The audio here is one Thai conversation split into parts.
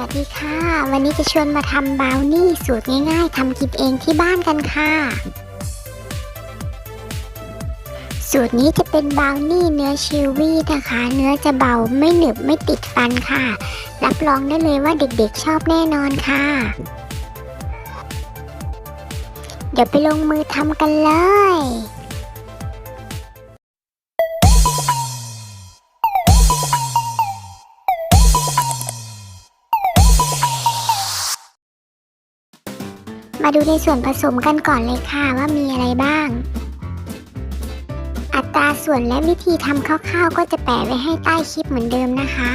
วัสดีค่ะ วันนี้จะชวนมาทำบราวนี่สูตรง่ายๆทำกินเองที่บ้านกันค่ะ สูตรนี้จะเป็นบราวนี่เนื้อชิลวี่นะคะ เนื้อจะเบาไม่หนึบไม่ติดฟันค่ะ รับรองได้เลยว่าเด็กๆชอบแน่นอนค่ะ เดี๋ยวไปลงมือทำกันเลย มาดูในส่วนผสมกันก่อนเลยค่ะว่ามีอะไรบ้าง อัตราส่วนและวิธีทำคร่าวๆก็จะแปะไว้ให้ใต้คลิปเหมือนเดิมนะคะ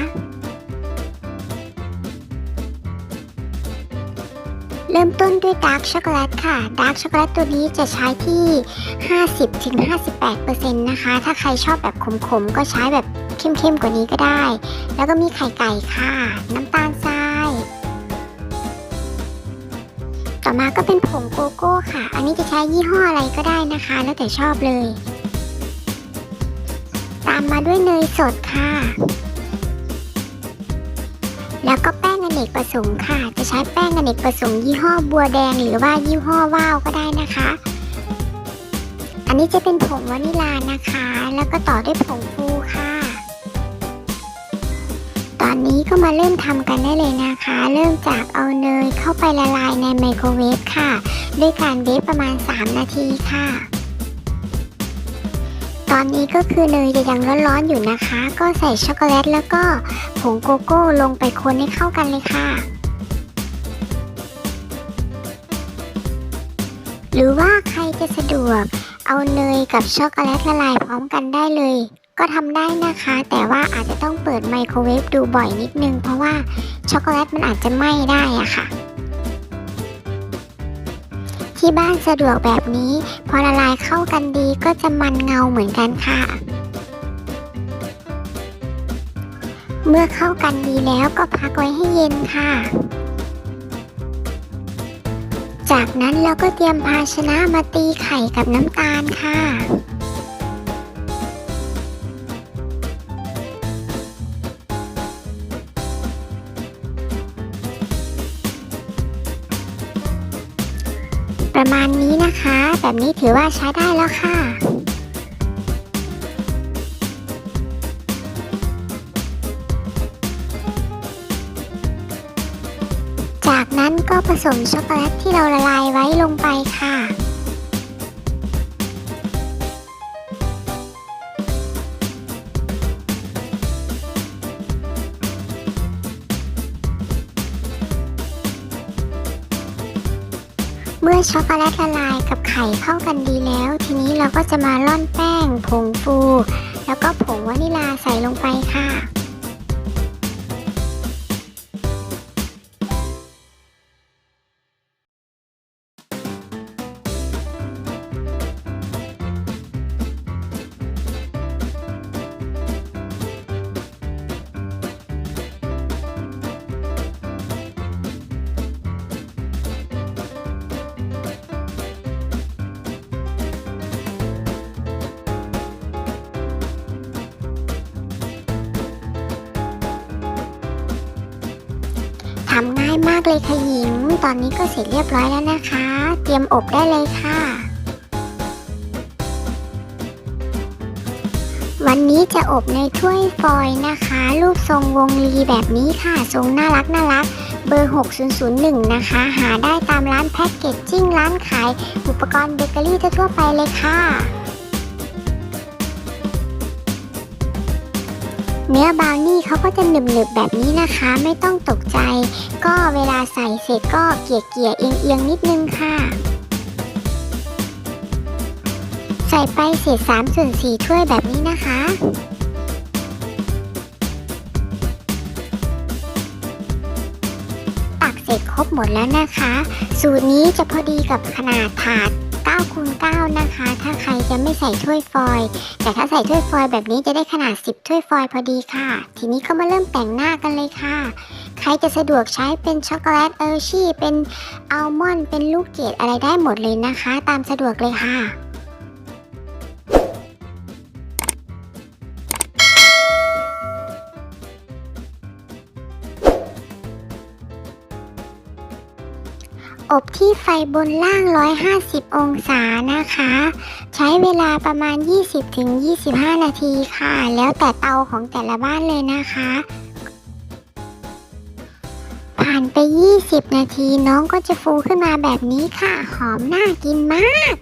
เริ่มต้นด้วยดาร์กช็อกโกแลตค่ะ ดาร์กช็อกโกแลตตัวนี้จะใช้ที่ 50-58%นะคะ ถ้าใครชอบแบบขมๆ ก็ใช้แบบเข้มๆ กว่านี้ก็ได้ แล้วก็มีไข่ไก่ค่ะ น้ำตาลทราย ต่อมาก็เป็นผงโกโก้ค่ะ อันนี้จะใช้ยี่ห้ออะไรก็ได้นะคะ แล้วแต่ชอบเลย ตามมาด้วยเนยสดค่ะ แล้วก็แป้งอเนกประสงค์ค่ะ จะใช้แป้งอเนกประสงค์ยี่ห้อบัวแดงหรือว่ายี่ห้อว่าวก็ได้นะคะ อันนี้จะเป็นผงวานิลานะคะ แล้วก็ต่อด้วยผงฟูค่ะ อนนี้ก็มาเริ่มทำกันได้เลยนะคะ เริ่มจากเอาเนยเข้าไปละลายในไมโครเวฟค่ะ ด้วยการเวฟประมาณ 3 นาทีค่ะ ตอนนี้ก็คือเนยจะยังร้อนๆอยู่นะคะ ก็ใส่ช็อกโกแลตแล้วก็ผงโกโก้ลงไปคนให้เข้ากันเลยค่ะหรือว่าใครจะสะดวก เอาเนยกับช็อกโกแลตละลายพร้อมกันได้เลย ก็ทำได้นะคะ แต่ว่าอาจจะต้องเปิดไมโครเวฟดูบ่อยนิดนึง เพราะว่าช็อกโกแลตมันอาจจะไหม้ได้อะค่ะ ที่บ้านสะดวกแบบนี้ พอละลายเข้ากันดีก็จะมันเงาเหมือนกันค่ะ เมื่อเข้ากันดีแล้วก็พักไว้ให้เย็นค่ะจากนั้นเราก็เตรียมภาชนะมาตีไข่กับน้ำตาลค่ะ ประมาณนี้นะคะ แบบนี้ถือว่าใช้ได้แล้วค่ะจากนั้นก็ผสมช็อกโกแลตที่เราละลายไว้ลงไปค่ะ เมื่อช็อกโกแลตละลายกับไข่เข้ากันดีแล้ว ทีนี้เราก็จะมาร่อนแป้ง ผงฟู แล้วก็ผงวานิลาใส่ลงไปค่ะายมากเลยค่ะหญิง ตอนนี้ก็เสร็จเรียบร้อยแล้วนะคะ เตรียมอบได้เลยค่ะ วันนี้จะอบในถ้วยฟอยนะคะ รูปทรงวงรีแบบนี้ค่ะ ทรงน่ารักน่ารัก เบอร์ 6001 นะคะ หาได้ตามร้านแพ็กเกจจิ้งร้านขาย อุปกรณ์เบเกอรี่ทั่วไปเลยค่ะ เนื้อบราวนี่เขาก็จะหนึบๆแบบนี้นะคะ ไม่ต้องตกใจ ก็เวลาใส่เสร็จก็เกี่ยเกี่ยเอียงเอียงๆนิดนึงค่ะ ใส่ไปเศษ3ส่วน4ถ้วยแบบนี้นะคะตักเสร็จครบหมดแล้วนะคะ สูตรนี้จะพอดีกับขนาดถาด 9คูณ9นะคะ ถ้าใครจะไม่ใส่ถ้วยฟอยล์แต่ถ้าใส่ถ้วยฟอยล์แบบนี้จะได้ขนาด 10 ถ้วยฟอยล์พอดีค่ะ ทีนี้ก็มาเริ่มแต่งหน้ากันเลยค่ะ ใครจะสะดวกใช้เป็นช็อกโกแลตเออร์ชี่เป็นอัลมอนด์เป็นลูกเกดอะไรได้หมดเลยนะคะ ตามสะดวกเลยค่ะ อบที่ไฟบนล่าง 150 องศานะคะ ใช้เวลาประมาณ 20-25 นาทีค่ะ แล้วแต่เตาของแต่ละบ้านเลยนะคะ ผ่านไป 20 นาทีน้องก็จะฟูขึ้นมาแบบนี้ค่ะ หอมน่ากินมาก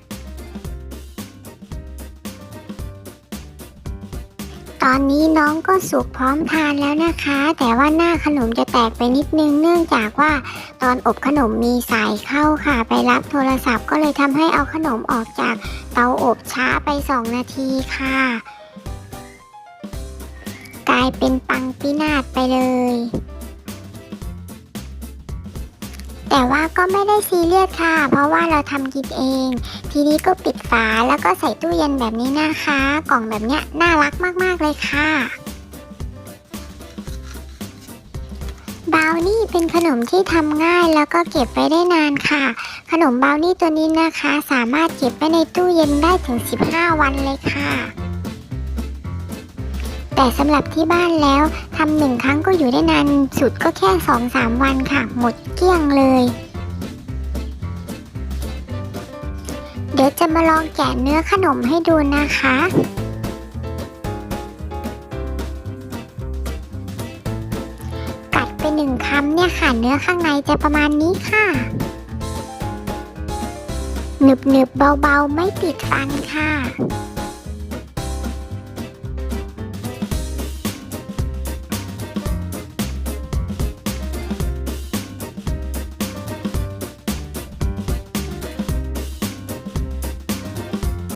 ตอนนี้น้องก็สุกพร้อมทานแล้วนะคะ แต่ว่าหน้าขนมจะแตกไปนิดนึงเนื่องจากว่าตอนอบขนมมีสายเข้าค่ะ ไปรับโทรศัพท์ก็เลยทำให้เอาขนมออกจากเตาอบช้าไป 2 นาทีค่ะ กลายเป็นปังปินาศไปเลย แต่ว่าก็ไม่ได้ซีเรียสค่ะ เพราะว่าเราทำกินเอง ทีนี้ก็ปิดฝาแล้วก็ใส่ตู้เย็นแบบนี้นะคะ กล่องแบบเนี้ยน่ารักมากๆเลยค่ะบาวนี่เป็นขนมที่ทำง่ายแล้วก็เก็บไว้ได้นานค่ะ ขนมบาวนี่ตัวนี้นะคะ สามารถเก็บไว้ในตู้เย็นได้ถึง 15 วันเลยค่ะ แต่สำหรับที่บ้านแล้วทำหนึ่งครั้งก็อยู่ได้นานสุดก็แค่ 2-3 วันค่ะ หมดเกลี้ยงเลย เดี๋ยวจะมาลองแกะเนื้อขนมให้ดูนะคะกัดไปหนึ่งคำเนี่ยค่ะเนื้อข้างในจะประมาณนี้ค่ะหนึบๆเบาๆ ไม่ติดฟันค่ะ